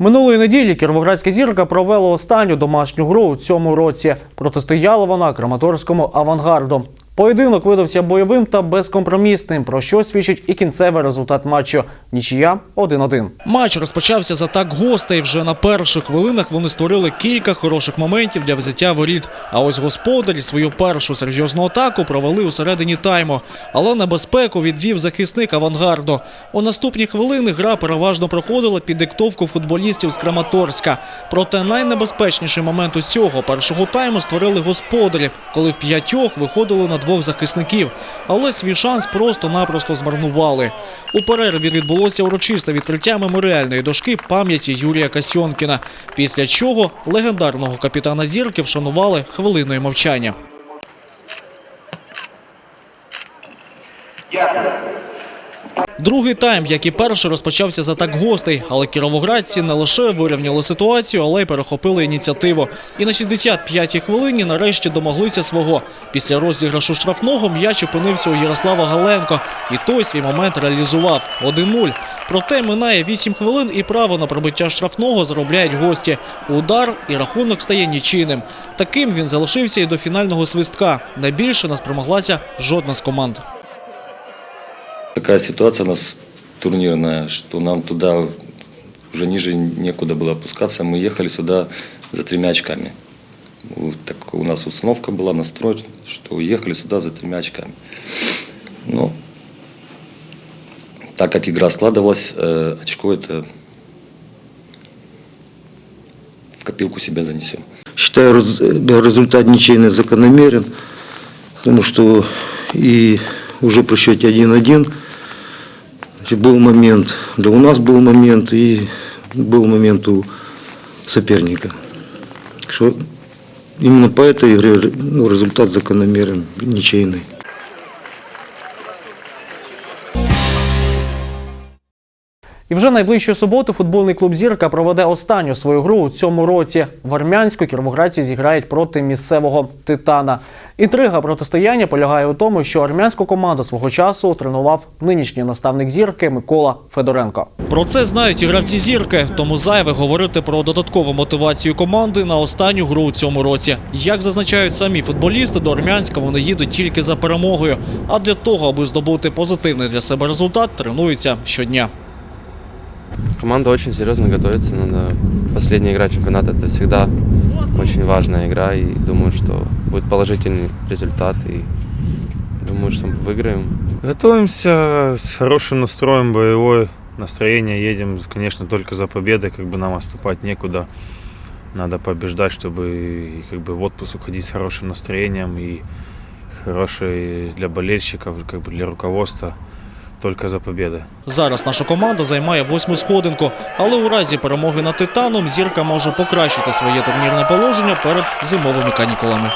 Минулої неділі кіровоградська зірка провела останню домашню гру у цьому році. Протистояла вона Краматорському авангарду. Поєдинок видався бойовим та безкомпромісним, про що свідчить і кінцевий результат матчу. Нічия 1-1. Матч розпочався з атак гостей. Вже на перших хвилинах вони створили кілька хороших моментів для взяття воріт. А ось господарі свою першу серйозну атаку провели у середині тайму. Але небезпеку відвів захисник авангарду. У наступні хвилини гра переважно проходила під диктовку футболістів з Краматорська. Проте найнебезпечніший момент усього першого тайму створили господарі, коли в п'ятьох виходили на двох захисників. Але свій шанс просто-напросто змарнували. У перерві відбулося урочисте відкриття меморіальної дошки пам'яті Юрія Касьонкіна. Після чого легендарного капітана зірки вшанували хвилиною мовчання. Другий тайм, як і перший, розпочався з атак гостей, але кіровоградці не лише вирівняли ситуацію, але й перехопили ініціативу. І на 65-й хвилині нарешті домоглися свого. Після розіграшу штрафного м'яч опинився у Ярослава Галенко, і той свій момент реалізував 1-0. Проте минає 8 хвилин і право на пробиття штрафного заробляють гості. Удар і рахунок стає нічийним. Таким він залишився і до фінального свистка. Найбільше не спромоглася жодна з команд. Такая ситуация у нас турнирная, что нам туда уже ниже некуда было опускаться. Мы ехали сюда за тремя очками. Вот Так у нас установка была, настрой, что уехали сюда за тремя очками. Но так как игра складывалась, э, очко это в копилку себе занесем. Считаю раз- э, результат ничейный закономерен, потому что и уже при счете 1-1 значит, был момент, да у нас был момент, и был момент у соперника. Что именно по этой игре ну, результат закономерен, ничейный. І вже найближчої суботи футбольний клуб Зірка проведе останню свою гру у цьому році. В Армянську кіровоградці зіграють проти місцевого титана. Інтрига протистояння полягає у тому, що армянську команду свого часу тренував нинішній наставник зірки Микола Федоренко. Про це знають і гравці зірки, тому зайве говорити про додаткову мотивацію команди на останню гру у цьому році. Як зазначають самі футболісти, до Армянська вони їдуть тільки за перемогою. А для того, аби здобути позитивний для себе результат, тренуються щодня. Команда очень серьезно готовится. Надо последняя игра чемпионата это всегда очень важная игра. И думаю, что будет положительный результат. И думаю, что выиграем. Готовимся с хорошим настроем, боевое настроение. Едем, конечно, только за победой, как бы нам отступать некуда. Надо побеждать, чтобы и как бы в отпуск уходить с хорошим настроением и хорошей для болельщиков, как бы для руководства. Только за победой. Зараз наша команда займає восьму сходинку, але у разі перемоги над титаном зірка може покращити своє турнірне положення перед зимовими канікулами.